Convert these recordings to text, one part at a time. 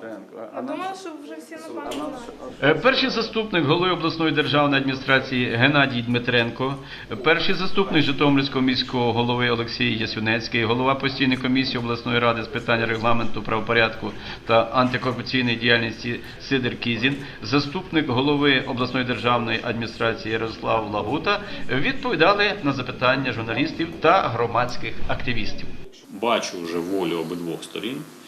Дмитренко. А думала, що вже всі напевно знають. Е, Перший заступник голови обласної державної адміністрації Геннадій Дмитренко, перший заступник Житомирського міського голови Олексій Ясюнецький, голова постійної комісії обласної ради з питань регламенту, правопорядку та антикорупційної діяльності Сидор Кізін, заступник голови обласної державної адміністрації Ярослав Лагута відповідали на запитання журналістів та громадських активістів. бачу вже волю обидвох сторін е,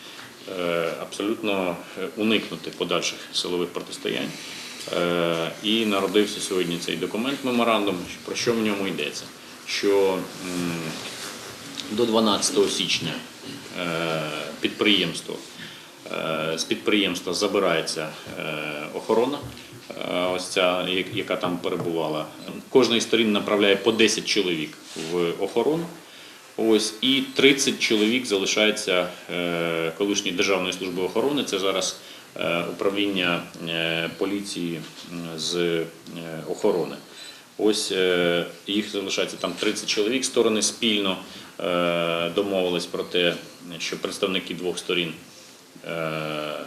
абсолютно е, уникнути подальших силових протистоянь. Е, І народився сьогодні цей документ меморандум. Про що в ньому йдеться? Що до 12 січня е, підприємство е, з підприємства забирається е, охорона, е, ось ця, яка там перебувала. Кожна із сторін направляє по 10 чоловік в охорону. Ось і 30 чоловік залишається е, колишньої Державної служби охорони. Це зараз е, управління е, поліції з охорони. Ось їх залишається там 30 чоловік. Сторони спільно домовились про те, що представники двох сторін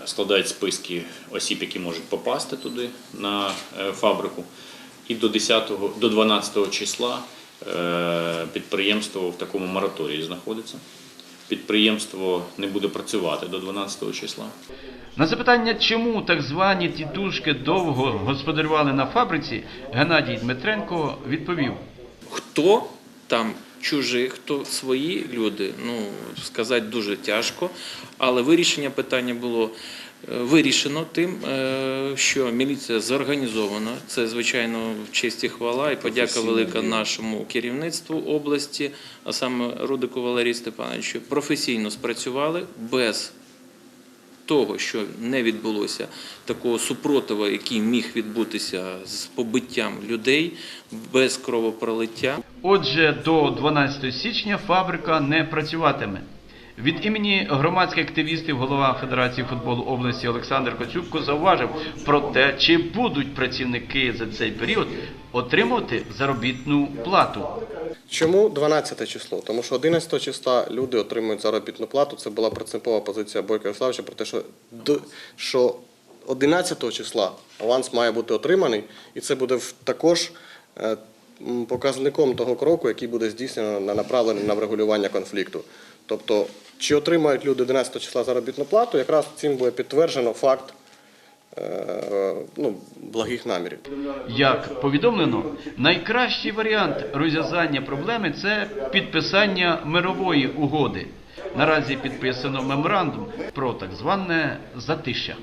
складають списки осіб, які можуть попасти туди на фабрику. І до 10, до 12 числа підприємство в такому мораторії знаходиться. Підприємство не буде працювати до 12 числа. На запитання, чому так звані тітушки довго господарювали на фабриці, Геннадій Дмитренко відповів. Хто там чужі, хто свої люди, ну сказати дуже тяжко. Але вирішення питання було е, вирішено тим, е, що міліція зорганізована. Це звичайно в честь і хвала і подяка велика нашому керівництву області, а саме Рудику Валерію Степановичу. Професійно спрацювали без того, що не відбулося такого супротива, який міг відбутися з побиттям людей без кровопролиття. Отже, до 12 січня фабрика не працюватиме. Від імені громадських активістів голова Федерації футболу області Олександр Коцюбко зауважив про те, чи будуть працівники за цей період отримувати заробітну плату. Чому 12 число? Тому що 11 числа люди отримують заробітну плату. Це була принципова позиція Бойка Ярославовича про те, що, що 11 числа аванс має бути отриманий, і це буде також е, показником того кроку, який буде здійснено на направлений на врегулювання конфлікту. Тобто, чи отримають люди 11 числа заробітну плату, якраз цим буде підтверджено факт е, ну, благих намірів. Як повідомлено, найкращий варіант розв'язання проблеми це підписання мирової угоди. Наразі підписано меморандум про так зване затища.